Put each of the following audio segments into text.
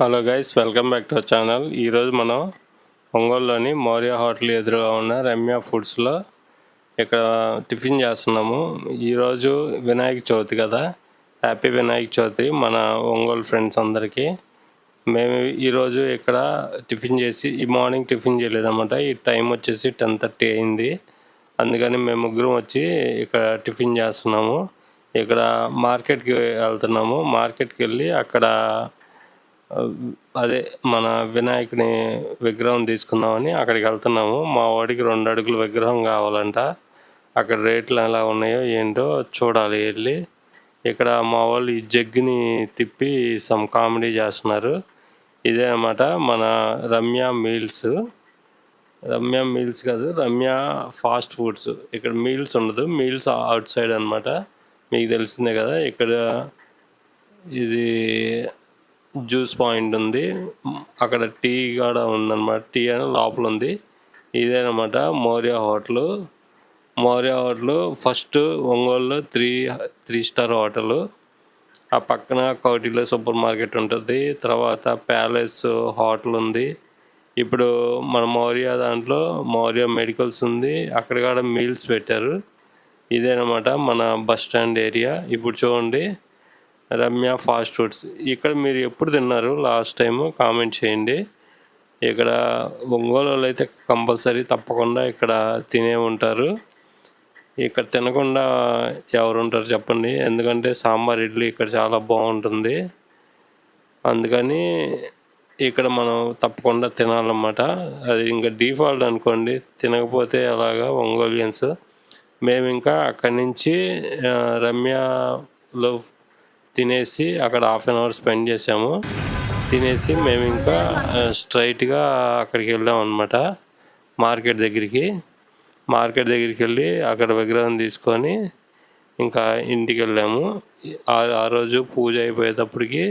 Hello guys welcome back to our channel ఈరోజు మనం ఒంగోలులోని మౌర్య హోటల్ ఎదురుగా ఉన్న రమ్య ఫుడ్స్లో ఇక్కడ టిఫిన్ చేస్తున్నాము. ఈరోజు వినాయక చవితి కదా. హ్యాపీ వినాయక చవితి మన ఒంగోలు ఫ్రెండ్స్ అందరికీ. మేము ఈరోజు ఇక్కడ టిఫిన్ చేసి ఈ మార్నింగ్ టిఫిన్ చేయలేదన్నమాట. ఈ టైం వచ్చేసి టెన్ థర్టీ అయింది. అందుకని మేము ముగ్గురం వచ్చి ఇక్కడ టిఫిన్ చేస్తున్నాము. ఇక్కడ మార్కెట్కి వెళ్తున్నాము. మార్కెట్కి వెళ్ళి అక్కడ అదే మన వినాయకుని విగ్రహం తీసుకుందామని అక్కడికి వెళ్తున్నాము. మా వాడికి రెండు అడుగుల విగ్రహం కావాలంట. అక్కడ రేట్లు ఎలా ఉన్నాయో ఏంటో చూడాలి వెళ్ళి. ఇక్కడ మా వాళ్ళు ఈ జగ్గుని తిప్పి సమ్ కామెడీ చేస్తున్నారు. ఇదే అనమాట మన రమ్య మీల్స్. రమ్య మీల్స్ కాదు రమ్య ఫాస్ట్ ఫుడ్స్. ఇక్కడ మీల్స్ ఉండదు మీల్స్ అవుట్ సైడ్ అనమాట మీకు తెలిసిందే కదా ఇక్కడ ఇది జ్యూస్ పాయింట్ ఉంది. అక్కడ టీ కూడా ఉందన్నమాట. టీ అని లోపల ఉంది. ఇదేనమాట Maurya hotel. Maurya hotel first ఒంగోలులో త్రీ త్రీ స్టార్ హోటల్. ఆ పక్కన కౌటిలో సూపర్ మార్కెట్ ఉంటుంది. తర్వాత ప్యాలెస్ హోటల్ ఉంది. ఇప్పుడు మన మౌర్య దాంట్లో మౌర్య మెడికల్స్ ఉంది. అక్కడ కూడా మీల్స్ పెట్టారు. ఇదేనమాట మన బస్ స్టాండ్ ఏరియా. ఇప్పుడు చూడండి. Ramya fast foods. ఇక్కడ మీరు ఎప్పుడు తిన్నారు? లాస్ట్ టైం కామెంట్ చేయండి. ఇక్కడ ఒంగోలు అయితే కంపల్సరీ తప్పకుండా ఇక్కడ తినే ఉంటారు. ఇక్కడ తినకుండా ఎవరు ఉంటారు చెప్పండి. ఎందుకంటే సాంబార్ ఇడ్లీ ఇక్కడ చాలా బాగుంటుంది. అందుకని ఇక్కడ మనం తప్పకుండా తినాలన్నమాట. అది ఇంకా డిఫాల్ట్ అనుకోండి. తినకపోతే అలాగా ఒంగోలియన్స్? మేము ఇంకా అక్కడి నుంచి రమ్యలో తినేసి అక్కడ హాఫ్ అన్ అవర్ స్పెండ్ చేసాము తినేసి మేము ఇంకా స్ట్రైట్గా అక్కడికి వెళ్ళాం అనమాట మార్కెట్ దగ్గరికి. మార్కెట్ దగ్గరికి వెళ్ళి అక్కడ విగ్రహం తీసుకొని ఇంకా ఇంటికి వెళ్ళాము. ఆ ఆ రోజు పూజ అయిపోయేటప్పటికి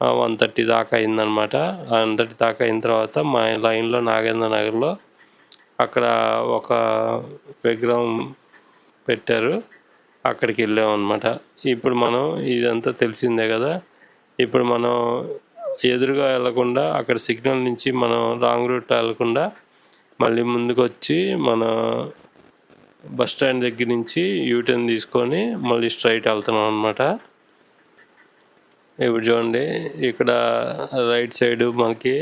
వన్ థర్టీ దాకా అయిందనమాట వన్ థర్టీ దాకా అయిన తర్వాత మా లైన్లో నాగేంద్ర నగర్లో అక్కడ ఒక విగ్రహం పెట్టారు. అక్కడికి వెళ్ళాం అనమాట ఇప్పుడు మనం ఇదంతా తెలిసిందే కదా. ఇప్పుడు మనం ఎదురుగా వెళ్ళకుండా అక్కడ సిగ్నల్ నుంచి మనం రాంగ్ రూట్ వెళ్ళకుండా మళ్ళీ ముందుకు వచ్చి మన బస్ స్టాండ్ దగ్గర నుంచి యూటర్న్ తీసుకొని మళ్ళీ స్ట్రైట్ వెళ్తున్నాం అనమాట ఇప్పుడు చూడండి ఇక్కడ రైట్ సైడ్ మనకి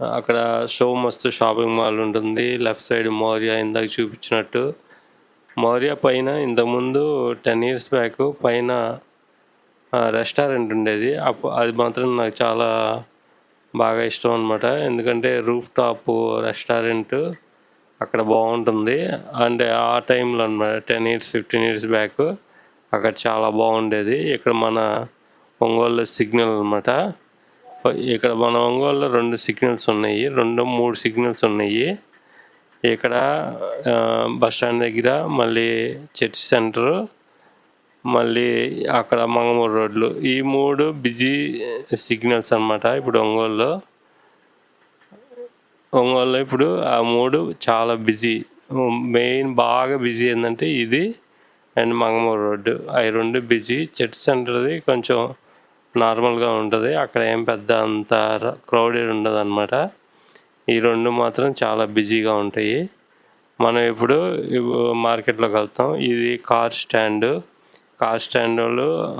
అక్కడ షో మస్తు షాపింగ్ మాల్ ఉంటుంది. లెఫ్ట్ సైడ్ మౌర్య ఇందాక చూపించినట్టు. మౌర్య పైన ఇంతకుముందు టెన్ ఇయర్స్ బ్యాక్ పైన రెస్టారెంట్ ఉండేది. అప్పు అది మాత్రం నాకు చాలా బాగా ఇష్టం అనమాట ఎందుకంటే రూఫ్ టాప్ రెస్టారెంట్ అక్కడ బాగుంటుంది. అంటే ఆ టైంలో అనమాట ten years fifteen years back అక్కడ చాలా బాగుండేది. ఇక్కడ మన ఒంగోలు సిగ్నల్ అనమాట ఇక్కడ మన ఒంగోలులో రెండు సిగ్నల్స్ ఉన్నాయి. రెండు మూడు సిగ్నల్స్ ఉన్నాయి. ఇక్కడ బస్ స్టాండ్ దగ్గర మళ్ళీ చర్చ్ సెంటర్ మళ్ళీ అక్కడ మంగమూరు రోడ్లు. ఈ మూడు బిజీ సిగ్నల్స్ అన్నమాట ఇప్పుడు ఒంగోలులో. ఒంగోలులో ఇప్పుడు ఆ మూడు చాలా బిజీ. మెయిన్ బాగా బిజీ ఏంటంటే ఇది అండ్ మంగమూరు రోడ్డు. అవి రెండు బిజీ. చర్చ్ సెంటర్ది కొంచెం నార్మల్గా ఉంటుంది. అక్కడ ఏం పెద్ద అంత క్రౌడెడ్ ఉండదు అనమాట ఈ రెండు మాత్రం చాలా బిజీగా ఉంటాయి. మనం ఇప్పుడు మార్కెట్లోకి వెళ్తాం ఇది కార్ స్టాండ్. కార్ స్టాండ్ వాళ్ళు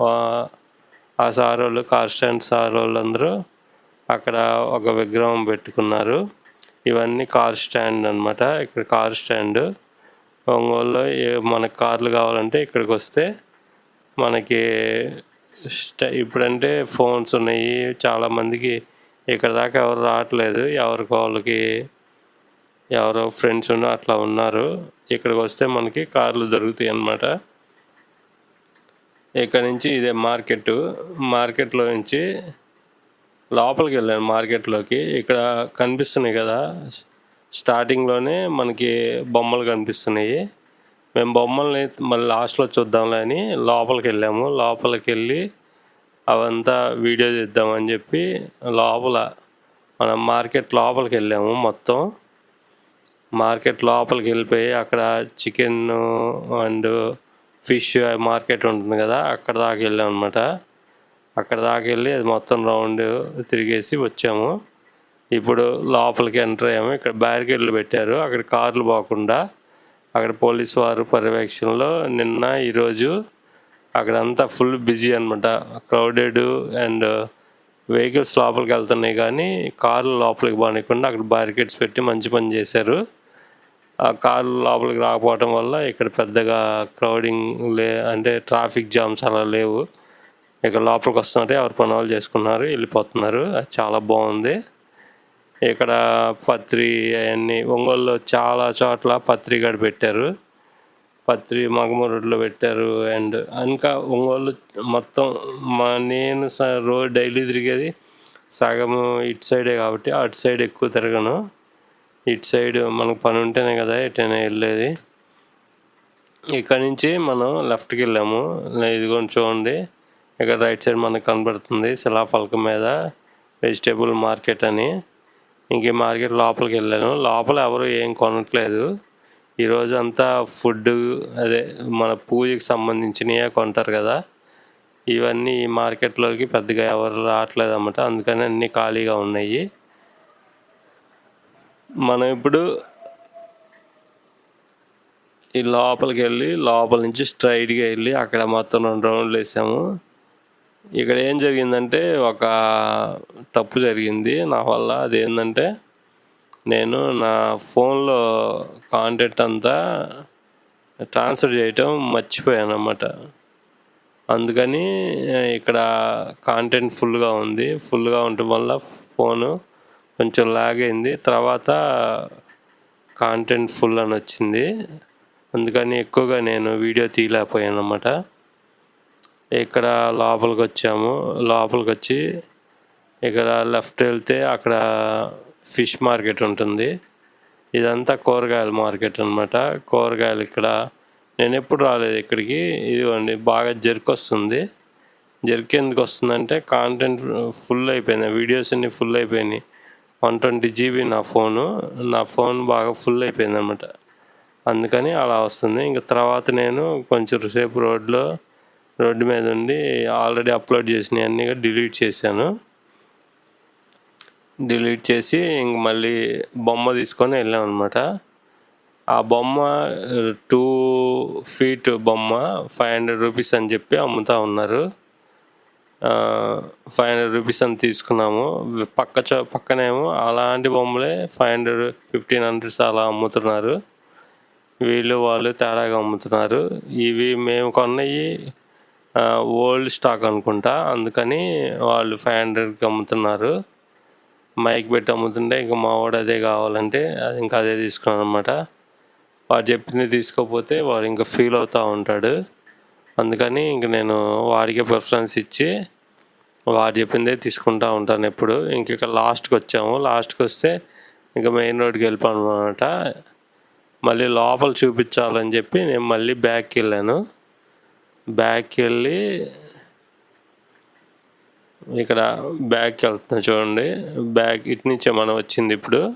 ఆ, సార్ వాళ్ళు కార్ స్టాండ్ సార్ వాళ్ళు అందరూ అక్కడ ఒక విగ్రహం పెట్టుకున్నారు. ఇవన్నీ కార్ స్టాండ్ అన్నమాట. ఇక్కడ కార్ స్టాండ్. ఒంగోలులో ఏ మనకు కార్లు కావాలంటే ఇక్కడికి వస్తే మనకి స్ట- ఇప్పుడంటే ఫోన్స్ ఉన్నాయి. చాలామందికి ఇక్కడ దాకా ఎవరు రావట్లేదు. ఎవరికి వాళ్ళకి ఎవరో ఫ్రెండ్స్ ఉన్న అట్లా ఉన్నారు. ఇక్కడికి వస్తే మనకి కార్లు దొరుకుతాయి అన్నమాట. ఇక్కడ నుంచి ఇదే మార్కెట్. మార్కెట్లో నుంచి లోపలికి వెళ్ళాను మార్కెట్లోకి ఇక్కడ కనిపిస్తున్నాయి కదా. స్టార్టింగ్లోనే మనకి బొమ్మలు కనిపిస్తున్నాయి. మేము బొమ్మల్ని మళ్ళీ లాస్ట్లో చూద్దాంలే అని లోపలికి వెళ్ళాము. లోపలికి వెళ్ళి అవంతా వీడియో తీద్దామని చెప్పి లోపల మనం మార్కెట్ లోపలికి వెళ్ళాము మొత్తం. మార్కెట్ లోపలికి వెళ్ళిపోయి అక్కడ చికెన్ అండ్ ఫిష్ మార్కెట్ ఉంటుంది కదా అక్కడ దాకా వెళ్ళాం అనమాట అక్కడ దాకా వెళ్ళి అది మొత్తం రౌండ్ తిరిగేసి వచ్చాము. ఇప్పుడు లోపలికి ఎంటర్ అయ్యాము. ఇక్కడ బ్యారికేడ్లు పెట్టారు. అక్కడ కార్లు పోకుండా అక్కడ పోలీస్ వారు పర్యవేక్షణలో నిన్న ఈరోజు అక్కడంతా ఫుల్ బిజీ అనమాట క్రౌడెడ్ అండ్ వెహికల్స్ లోపలికి వెళ్తున్నాయి కానీ కార్లు లోపలికి బానికుండా అక్కడ బ్యారికేడ్స్ పెట్టి మంచి పని చేశారు. ఆ కార్లు లోపలికి రాకపోవడం వల్ల ఇక్కడ పెద్దగా క్రౌడింగ్ లే అంటే ట్రాఫిక్ జామ్స్ అలా లేవు. ఇక్కడ లోపలికి వస్తున్నట్టే ఎవరి పని వాళ్ళు చేసుకున్నారు వెళ్ళిపోతున్నారు. అది చాలా బాగుంది. ఇక్కడ పత్రి అవన్నీ ఒంగోలులో చాలా చోట్ల పత్రి గడి పెట్టారు. పత్రి మగమూరులో పెట్టారు. అండ్ ఇంకా ఒంగోలు మొత్తం మా నేను రోజు డైలీ తిరిగేది సగం ఇటు సైడే కాబట్టి అటు సైడ్ ఎక్కువ తిరగను. ఇటు సైడ్ మనకు పని ఉంటేనే కదా ఎటైనా వెళ్ళేది. ఇక్కడ నుంచి మనం లెఫ్ట్కి వెళ్ళాము. ఇదిగోండి చూడండి. ఇక్కడ రైట్ సైడ్ మనకు కనబడుతుంది శిలాఫలకం మీద వెజిటేబుల్ మార్కెట్ అని. ఇంక ఈ మార్కెట్ లోపలికి వెళ్ళాను. లోపల ఎవరు ఏం కొనట్లేదు. ఈరోజు అంతా ఫుడ్ అదే మన పూజకి సంబంధించినవే కొంటారు కదా. ఇవన్నీ ఈ మార్కెట్లోకి పెద్దగా ఎవరు రావట్లేదు అన్నమాట అందుకని అన్నీ ఖాళీగా ఉన్నాయి. మనం ఇప్పుడు ఈ లోపలికి వెళ్ళి లోపల నుంచి స్ట్రైట్గా వెళ్ళి అక్కడ మొత్తం రెండు రౌండ్లు వేసాము. ఇక్కడ ఏం జరిగిందంటే ఒక తప్పు జరిగింది. నా వల్ల అదేంటంటే నేను నా ఫోన్లో కాంటాక్ట్ అంతా ట్రాన్స్ఫర్ చేయటం మర్చిపోయాను అన్నమాట. అందుకని ఇక్కడ కాంటెంట్ ఫుల్గా ఉంది. ఫుల్గా ఉండటం వల్ల ఫోను కొంచెం లాగ్ అయింది. తర్వాత కాంటెంట్ ఫుల్ అని వచ్చింది. అందుకని ఎక్కువగా నేను వీడియో తీయలేకపోయాను అన్నమాట. ఇక్కడ లోపలికి వచ్చాము. లోపలికి వచ్చి ఇక్కడ లెఫ్ట్ వెళ్తే అక్కడ ఫిష్ మార్కెట్ ఉంటుంది. ఇదంతా కూరగాయల మార్కెట్ అనమాట కూరగాయలు ఇక్కడ నేను ఎప్పుడు రాలేదు ఇక్కడికి. ఇదిగోండి బాగా జర్క్ వస్తుంది. జర్క్ ఎందుకు వస్తుందంటే కాంటెంట్ ఫుల్ అయిపోయింది వీడియోస్ అన్నీ ఫుల్ అయిపోయినాయి. వన్ ట్వంటీ జీబీ నా ఫోను. నా ఫోన్ బాగా ఫుల్ అయిపోయింది అనమాట అందుకని అలా వస్తుంది. ఇంకా తర్వాత నేను కొంచెం సేపు రోడ్లో రోడ్డు మీద ఉండి ఆల్రెడీ అప్లోడ్ చేసినవి అన్నీ డిలీట్ చేశాను. డిలీట్ చేసి ఇంక మళ్ళీ బొమ్మ తీసుకొని వెళ్ళాం అనమాట ఆ బొమ్మ టూ ఫీట్ బొమ్మ ఫైవ్ హండ్రెడ్ రూపీస్ అని చెప్పి అమ్ముతూ ఉన్నారు. ఫైవ్ హండ్రెడ్ రూపీస్ అని తీసుకున్నాము. పక్క చో పక్కనేమో అలాంటి బొమ్మలే ఫైవ్ హండ్రెడ్ ఫిఫ్టీన్ హండ్రెడ్స్ అలా అమ్ముతున్నారు. వీళ్ళు వాళ్ళు తేడాగా అమ్ముతున్నారు. ఇవి మేము కొన్నవి ఓల్డ్ స్టాక్ అనుకుంటా. అందుకని వాళ్ళు ఫైవ్ హండ్రెడ్కి అమ్ముతున్నారు. మైక్ పెట్టి అమ్ముతుంటే ఇంకా మా వాడు అదే కావాలంటే అది ఇంకా అదే తీసుకున్నాను అనమాట వాడు చెప్పింది తీసుకోకపోతే వాడు ఇంకా ఫీల్ అవుతూ ఉంటాడు. అందుకని ఇంక నేను వాడికే ప్రిఫరెన్స్ ఇచ్చి వాడు చెప్పిందే తీసుకుంటూ ఉంటాను ఎప్పుడు. ఇంక లాస్ట్కి వచ్చాము. లాస్ట్కి వస్తే ఇంకా మెయిన్ రోడ్కి వెళ్ళిపోనమాట అనమాట మళ్ళీ లోపల చూపించాలని చెప్పి నేను మళ్ళీ బ్యాక్కి వెళ్ళాను. బ్యాక్కి వెళ్ళి ఇక్కడ బ్యాక్కి వెళ్తున్నా చూడండి. బ్యాక్ ఇటు నుంచే మనం వచ్చింది ఇప్పుడు.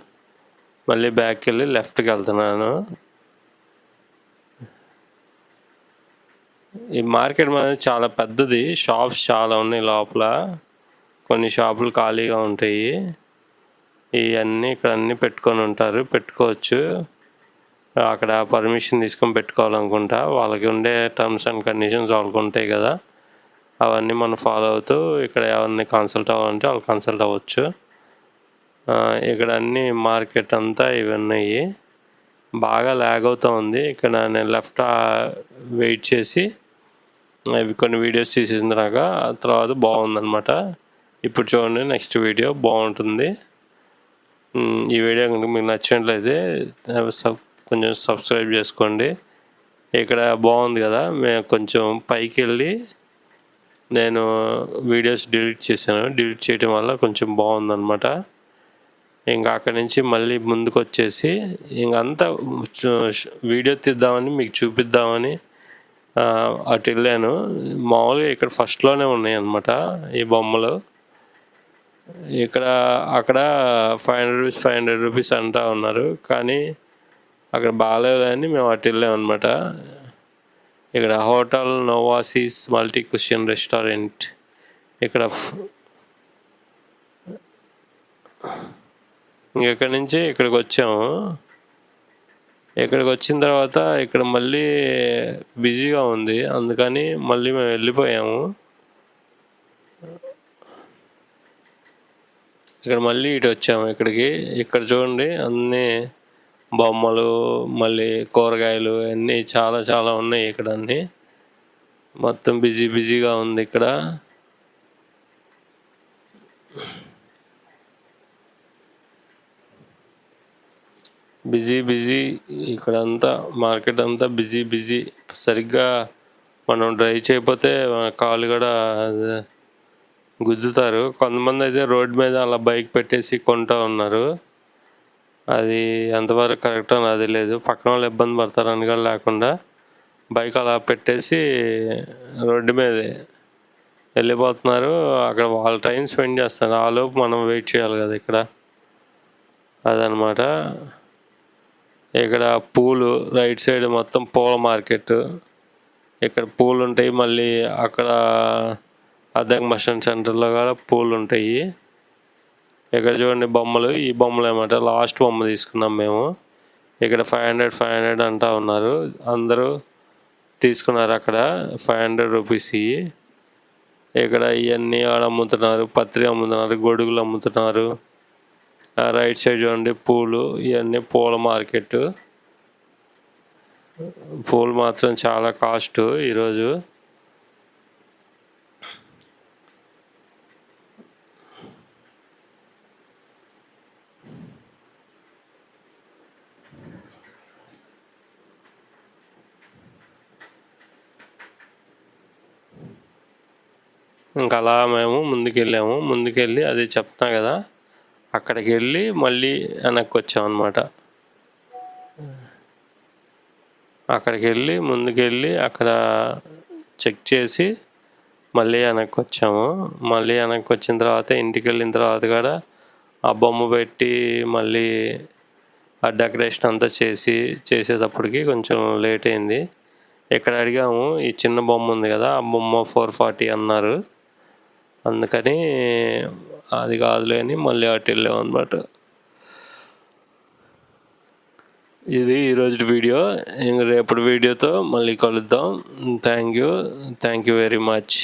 మళ్ళీ బ్యాక్కి వెళ్ళి లెఫ్ట్కి వెళ్తున్నాను. ఈ మార్కెట్ అనేది చాలా పెద్దది. షాప్స్ చాలా ఉన్నాయి లోపల. కొన్ని షాపులు ఖాళీగా ఉంటాయి. ఇవన్నీ ఇక్కడ అన్నీ పెట్టుకొని ఉంటారు. పెట్టుకోవచ్చు. అక్కడ పర్మిషన్ తీసుకొని పెట్టుకోవాలనుకుంటా. వాళ్ళకి ఉండే టర్మ్స్ అండ్ కండిషన్స్ వాళ్ళకు ఉంటాయి కదా. అవన్నీ మనం ఫాలో అవుతూ ఇక్కడ ఎవరిని కన్సల్ట్ అవ్వాలంటే వాళ్ళు కన్సల్ట్ అవ్వచ్చు. ఇక్కడ అన్ని మార్కెట్ అంతా ఇవన్నీ బాగా ల్యాగ్ అవుతూ ఉంది. ఇక్కడ నేను లెఫ్ట్ వెయిట్ చేసి ఇవి కొన్ని వీడియోస్ తీసేసిన ఆ తర్వాత బాగుందనమాట ఇప్పుడు చూడండి నెక్స్ట్ వీడియో బాగుంటుంది. ఈ వీడియో కనుక మీకు నచ్చినట్లయితే సబ్ కొంచెం సబ్స్క్రైబ్ చేసుకోండి. ఇక్కడ బాగుంది కదా మేము కొంచెం పైకి వెళ్ళి నేను వీడియోస్ డిలీట్ చేశాను. డిలీట్ చేయడం వల్ల కొంచెం బాగుందన్నమాట. ఇంకా అక్కడి నుంచి మళ్ళీ ముందుకు వచ్చేసి ఇంకంతా వీడియో తీద్దామని మీకు చూపిద్దామని అటు వెళ్ళాను. మామూలుగా ఇక్కడ ఫస్ట్లోనే ఉన్నాయి అన్నమాట ఈ బొమ్మలు. ఇక్కడ అక్కడ five hundred rupees five hundred rupees అంటా ఉన్నారు. కానీ అక్కడ బాగాలేదు అని మేము అటు వెళ్ళాం అనమాట ఇక్కడ హోటల్ నోవాసిస్ మల్టీ క్వశ్చన్ రెస్టారెంట్. ఇక్కడ ఇంకెక్కడి నుంచి? ఇక్కడికి వచ్చాము. ఇక్కడికి వచ్చిన తర్వాత ఇక్కడ మళ్ళీ బిజీగా ఉంది. అందుకని మళ్ళీ మేము వెళ్ళిపోయాము. ఇక్కడ మళ్ళీ ఇటు వచ్చాము ఇక్కడికి. ఇక్కడ చూడండి అన్నీ బొమ్మలు మళ్ళీ కూరగాయలు అన్నీ చాలా చాలా ఉన్నాయి ఇక్కడ అన్నీ. మొత్తం బిజీ బిజీగా ఉంది ఇక్కడ. బిజీ బిజీ ఇక్కడ అంతా మార్కెట్ అంతా బిజీ బిజీ. సరిగ్గా మనం డ్రైవ్ చేయకపోతే కాళ్ళు కాలు కూడా గుద్దుతారు. కొంతమంది అయితే రోడ్ మీద అలా బైక్ పెట్టేసి కొంటూ ఉన్నారు. అది ఎంతవరకు కరెక్ట్ అని అది లేదు. పక్కన వాళ్ళు ఇబ్బంది పడతారు కూడా లేకుండా బైక్ అలా పెట్టేసి రోడ్డు మీదే వెళ్ళిపోతున్నారు. అక్కడ వాళ్ళ టైం స్పెండ్ చేస్తారు. ఆ లోపు మనం వెయిట్ చేయాలి కదా ఇక్కడ. అదనమాట. ఇక్కడ పూలు రైట్ సైడ్ మొత్తం పూల మార్కెట్. ఇక్కడ పూలు ఉంటాయి మళ్ళీ అక్కడ అద్దెక్ మషన్ సెంటర్లో కూడా పూలు ఉంటాయి ఇక్కడ చూడండి బొమ్మలు. ఈ బొమ్మలు ఏమంటే లాస్ట్ బొమ్మ తీసుకున్నాం మేము. ఇక్కడ ఫైవ్ హండ్రెడ్ ఫైవ్ హండ్రెడ్ అంటా ఉన్నారు. అందరూ తీసుకున్నారు అక్కడ ఫైవ్ హండ్రెడ్ రూపీస్ ఇవి. ఇక్కడ ఇవన్నీ ఆడ అమ్ముతున్నారు. పత్రి అమ్ముతున్నారు గొడుగులు అమ్ముతున్నారు. ఆ రైట్ సైడ్ చూడండి పూలు. ఇవన్నీ పూల మార్కెట్. పూలు మాత్రం చాలా కాస్ట్ ఈరోజు. ఇంకా అలా మేము ముందుకెళ్ళాము. ముందుకెళ్ళి అది చెప్తాం కదా అక్కడికి వెళ్ళి మళ్ళీ వెనక్కి వచ్చాం అనమాట అక్కడికి వెళ్ళి ముందుకెళ్ళి అక్కడ చెక్ చేసి మళ్ళీ వెనక్కి వచ్చాము మళ్ళీ వెనక్కి వచ్చిన తర్వాత ఇంటికి వెళ్ళిన తర్వాత కూడా ఆ బొమ్మ పెట్టి మళ్ళీ ఆ డెకరేషన్ అంతా చేసి చేసేటప్పటికి కొంచెం లేట్ అయింది. ఇక్కడ అడిగాము ఈ చిన్న బొమ్మ ఉంది కదా ఆ బొమ్మ ఫోర్ ఫార్టీ అన్నారు. అందుకని అది కాదులే అని మళ్ళీ అటు వెళ్ళాం అనమాట ఇది ఈరోజు వీడియో. ఇంక రేపటి వీడియోతో మళ్ళీ కలుద్దాం. Thank you thank you very much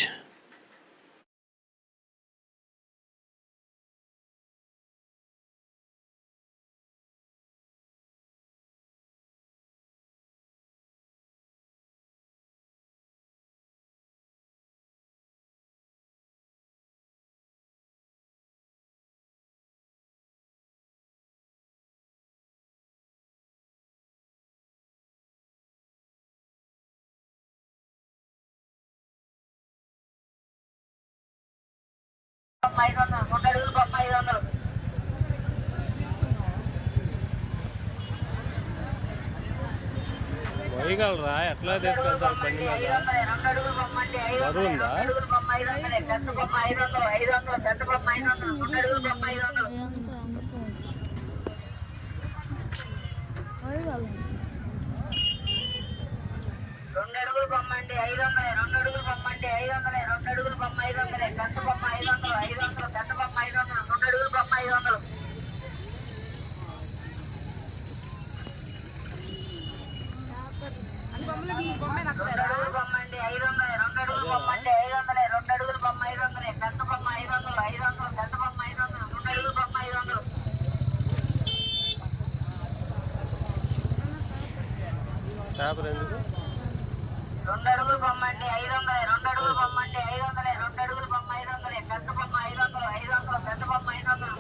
ఐదు వందలు రెండు అడుగులు బొమ్మ ఐదు వందలు పోయగలరా? ఎట్లా తీసుకెళ్తారు? బండి ఐదు వందలు రెండు అడుగులు బొమ్మ అంటే ఐదు వందలు. పేపర్ ఎందుకు? రెండు అడుగులు బొమ్మండి ఐదు వందలే రెండు అడుగులు బొమ్మండి ఐదు వందలే రెండు అడుగులు బొమ్మ ఐదు వందలే పెద్ద బొమ్మ ఐదు వందలు ఐదు వందలు పెద్ద బొమ్మ ఐదు వందలు